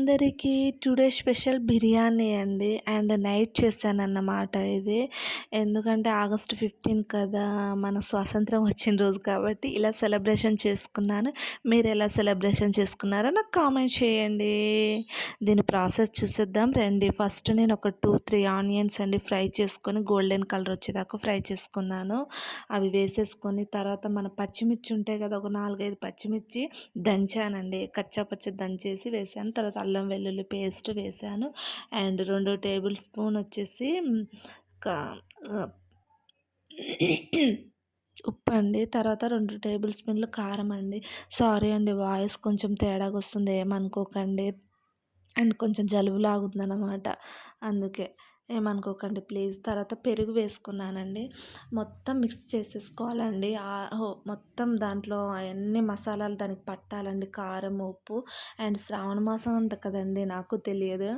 అందరికీ today special biryani అండి. And night చేశానన్నమాట ఇది. ఎందుకంటే ఆగస్ట్ ఫిఫ్టీన్ కదా మన స్వాతంత్రం వచ్చిన రోజు కాబట్టి ఇలా సెలబ్రేషన్ చేసుకున్నాను. మీరు ఎలా సెలబ్రేషన్ చేసుకున్నారో నాకు కామెంట్ చేయండి. దీని ప్రాసెస్ చూసేద్దాం. రండి. ఫస్ట్ నేను ఒక టూ త్రీ ఆనియన్స్ అండి ఫ్రై చేసుకొని గోల్డెన్ కలర్ వచ్చేదాకా ఫ్రై చేసుకున్నాను. అవి వేసేసుకొని తర్వాత మన పచ్చిమిర్చి ఉంటాయి కదా ఒక నాలుగైదు పచ్చిమిర్చి దంచానండి. కచ్చా పచ్చ దంచేసి వేసాను. తర్వాత అల్లం వెల్లుల్లి పేస్ట్ వేసాను. అండ్ రెండు టేబుల్ స్పూన్ వచ్చేసి ఉప్పు అండి. తర్వాత రెండు టేబుల్ స్పూన్లు కారం అండి. సారీ అండి వాయిస్ కొంచెం తేడాగా వస్తుంది ఏమనుకోకండి. అండ్ కొంచెం జలుబు లాగుందన్నమాట అందుకే. ఏమనుకోకండి ప్లీజ్. తర్వాత పెరుగు వేసుకున్నానండి. మొత్తం మిక్స్ చేసేసుకోవాలండి. మొత్తం దాంట్లో అన్ని మసాలాలు దానికి పట్టాలండి. కారం ఉప్పు అండ్ శ్రావణ మాసం అంట కదండి నాకు తెలియదు.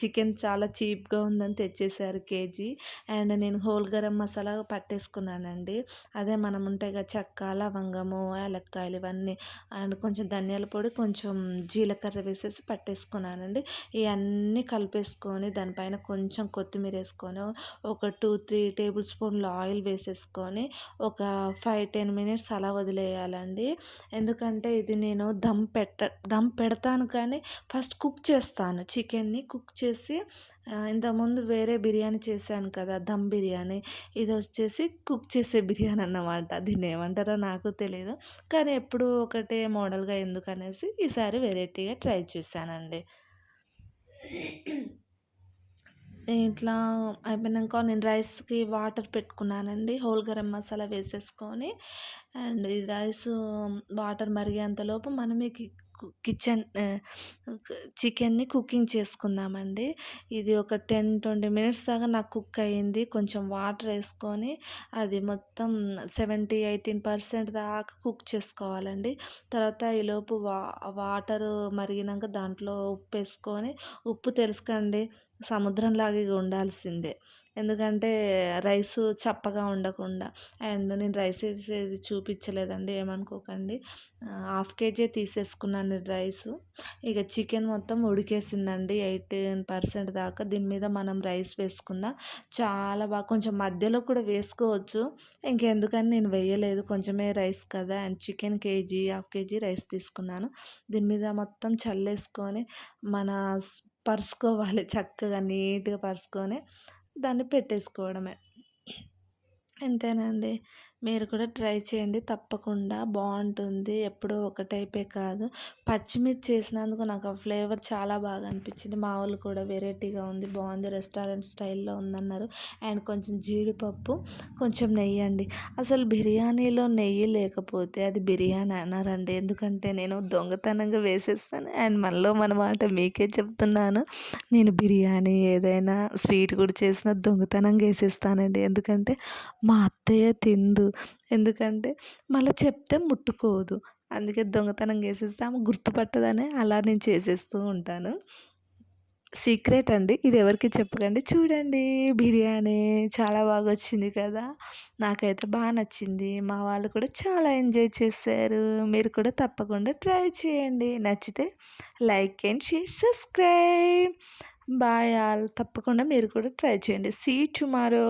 చికెన్ చాలా చీప్గా ఉందని తెచ్చేసారు కేజీ. అండ్ నేను హోల్ గరం మసాలా పట్టేసుకున్నానండి. అదే మనం ఉంటాయి కదా చెక్క లవంగము యాలక్కాయలు ఇవన్నీ అండ్ కొంచెం ధనియాల పొడి కొంచెం జీలకర్ర వేసేసి పట్టేసుకున్నానండి. ఇవన్నీ కలిపేసుకొని దానిపైన పైన కొంచెం కొత్తిమీర వేసుకొని ఒక టూ త్రీ టేబుల్ స్పూన్లు ఆయిల్ వేసేసుకొని ఒక ఫైవ్ టెన్ మినిట్స్ అలా వదిలేయాలండి. ఎందుకంటే ఇది నేను దమ్ పెట్ట దమ్ పెడతాను కానీ ఫస్ట్ కుక్ చేస్తాను. చికెన్ని కుక్ చేసి ఇంతకుముందు వేరే బిర్యానీ చేశాను కదా దమ్ బిర్యానీ. ఇది వచ్చేసి కుక్ చేసే బిర్యానీ అన్నమాట. దీన్ని ఏమంటారో నాకు తెలియదు కానీ ఎప్పుడు ఒకటే మోడల్గా ఎందుకు అనేసి ఈసారి వెరైటీగా ట్రై చేశానండి. ఇట్లా అయిపోయినాక నేను రైస్కి వాటర్ పెట్టుకున్నానండి. హోల్ గరం మసాలా వేసేసుకొని అండ్ ఈ రైస్ వాటర్ మరిగేంతలోపు మనం కిచెన్ చికెన్ని కుకింగ్ చేసుకుందామండి. ఇది ఒక టెన్ ట్వంటీ మినిట్స్ దాకా నాకు కుక్ అయ్యింది. కొంచెం వాటర్ వేసుకొని అది మొత్తం సెవెంటీ ఎయిటీన్ పర్సెంట్ దాకా కుక్ చేసుకోవాలండి. తర్వాత ఈలోపు వా వాటర్ మరిగినాక దాంట్లో ఉప్పు వేసుకొని ఉప్పు తెలుసుకండి. సముద్రంలాగా ఉండాల్సిందే. ఎందుకంటే రైస్ చప్పగా ఉండకుండా అండ్ నేను రైస్ వేసేది చూపించలేదండి ఏమనుకోకండి. హాఫ్ కేజీ తీసేసుకున్నాను రైస్. ఇక చికెన్ మొత్తం ఉడికేసిందండి ఎయిటీన్ పర్సెంట్ దాకా. దీని మీద మనం రైస్ వేసుకుందాం. చాలా బాగా కొంచెం మధ్యలో కూడా వేసుకోవచ్చు. ఇంకెందుకని నేను వేయలేదు. కొంచెమే రైస్ కదా and chicken KG half KG rice తీసుకున్నాను. దీని మీద మొత్తం చల్లేసుకొని మన పరుచుకోవాలి. చక్కగా నీట్గా పరుచుకొని దాన్ని పెట్టేసుకోవడమే. అంతేనండి. మీరు కూడా ట్రై చేయండి. తప్పకుండా బాగుంటుంది. ఎప్పుడో ఒక టైపే కాదు. పచ్చిమిర్చి వేసినందుకు నాకు ఆ ఫ్లేవర్ చాలా బాగా అనిపించింది. మా వాళ్ళు కూడా వెరైటీగా ఉంది బాగుంది రెస్టారెంట్ స్టైల్లో ఉందన్నారు. అండ్ కొంచెం జీడిపప్పు కొంచెం నెయ్యి అండి. అసలు బిర్యానీలో నెయ్యి లేకపోతే అది బిర్యానీ అన్నారండి. ఎందుకంటే నేను దొంగతనంగా వేసేస్తాను. అండ్ మనలో మన మాట మీకే చెప్తున్నాను. నేను బిర్యానీ ఏదైనా స్వీట్ కూడా చేసిన దొంగతనంగా వేసేస్తానండి. ఎందుకంటే మా అత్తయ్య తిందు. ఎందుకంటే మళ్ళీ చెప్తే ముట్టుకోదు. అందుకే దొంగతనం చేసేస్తే ఆమె గుర్తుపట్టదని అలా నేను చేసేస్తూ ఉంటాను. సీక్రెట్ అండి. ఇది ఎవరికి చెప్పకండి. చూడండి బిర్యానీ చాలా బాగా వచ్చింది కదా. నాకైతే బాగా నచ్చింది. మా వాళ్ళు కూడా చాలా ఎంజాయ్ చేశారు. మీరు కూడా తప్పకుండా ట్రై చేయండి. నచ్చితే like and share subscribe. Bye all. తప్పకుండా మీరు కూడా ట్రై చేయండి. See tomorrow.